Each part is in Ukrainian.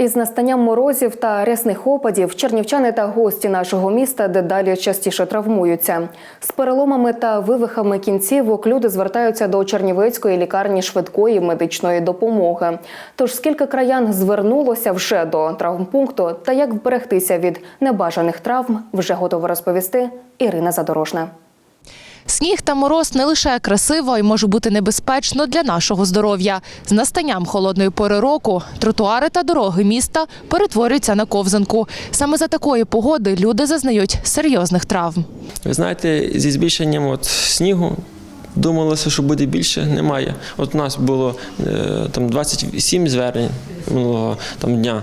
Із настанням морозів та рясних опадів чернівчани та гості нашого міста дедалі частіше травмуються. З переломами та вивихами кінцівок люди звертаються до Чернівецької лікарні швидкої медичної допомоги. Тож скільки краян звернулося вже до травмпункту та як вберегтися від небажаних травм, вже готова розповісти Ірина Задорожна. Сніг та мороз не лише красиво і може бути небезпечно для нашого здоров'я. З настанням холодної пори року тротуари та дороги міста перетворюються на ковзанку. Саме за такої погоди люди зазнають серйозних травм. Ви знаєте, зі збільшенням от снігу думалося, що буде більше, немає. От у нас було е, там 27 звернень минулого там, дня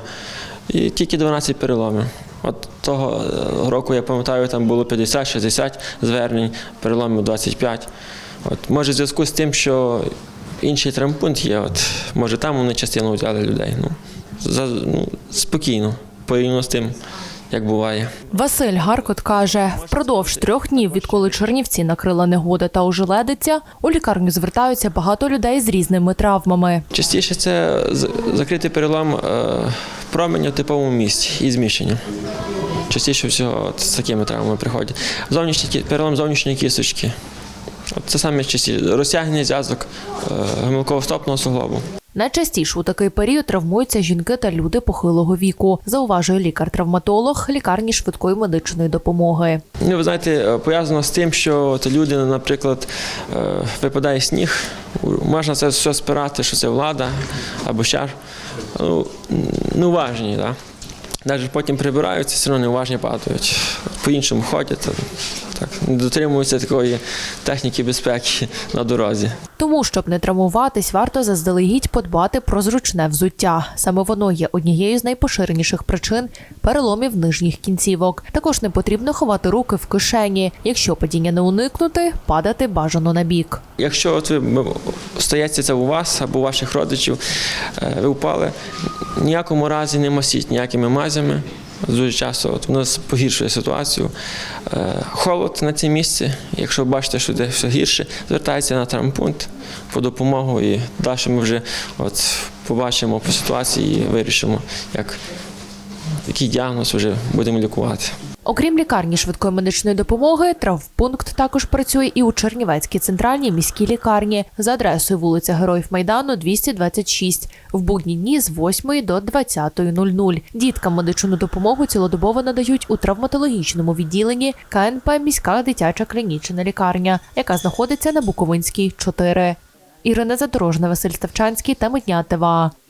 і тільки 12 переломів. От того е, року, я пам'ятаю, там було 50-60 звернень, переломів 25. От, може, в зв'язку з тим, що інший травмпункт є, от, може там вони частину взяли людей. Ну, за, ну, спокійно, порівняно з тим, як буває. Василь Гаркот каже, впродовж трьох днів, відколи Чернівці накрила негода та ожеледиця, у лікарню звертаються багато людей з різними травмами. Частіше це закритий перелом е, променя в типовому місці і зміщення. Частіше всього з такими травмами приходять. Зовнішні, перелом зовнішньої кісточки. Це саме частіше. Розтягнення зв'язок е, гомілково-стопного суглобу. Найчастіше у такий період травмуються жінки та люди похилого віку, зауважує лікар-травматолог лікарні швидкої медичної допомоги. Ну, ви знаєте, е, пов'язано з тим, що от люди, наприклад, е, випадає сніг, можна це все спирати, що це влада або щар. Ну, неуважні, так. Навіть потім прибираються, все одно неуважні падають. По-іншому ходять, так, не дотримуються такої техніки безпеки на дорозі. Тому, щоб не травмуватись, варто заздалегідь подбати про зручне взуття. Саме воно є однією з найпоширеніших причин переломів нижніх кінцівок. Також не потрібно ховати руки в кишені. Якщо падіння не уникнути, падати бажано на бік. Якщо от ви стається це у вас або у ваших родичів, е, ви впали, ніякому разі не мастіть ніякими мазями. Дуже часто от, воно погіршує ситуацію. Е, Холод на цій місці. Якщо бачите, що де все гірше, звертайтеся на травмпункт по допомогу і далі ми вже от, побачимо по ситуації і вирішимо, як, який діагноз вже будемо лікувати. Окрім лікарні швидкої медичної допомоги, травмпункт також працює і у Чернівецькій центральній міській лікарні за адресою вулиця Героїв Майдану, 226, в будні дні з 8 до 20.00. Діткам медичну допомогу цілодобово надають у травматологічному відділенні КНП міська дитяча клінічна лікарня, яка знаходиться на Буковинській 4. Ірина Задорожна, Василь Ставчанський та Медня ТВА.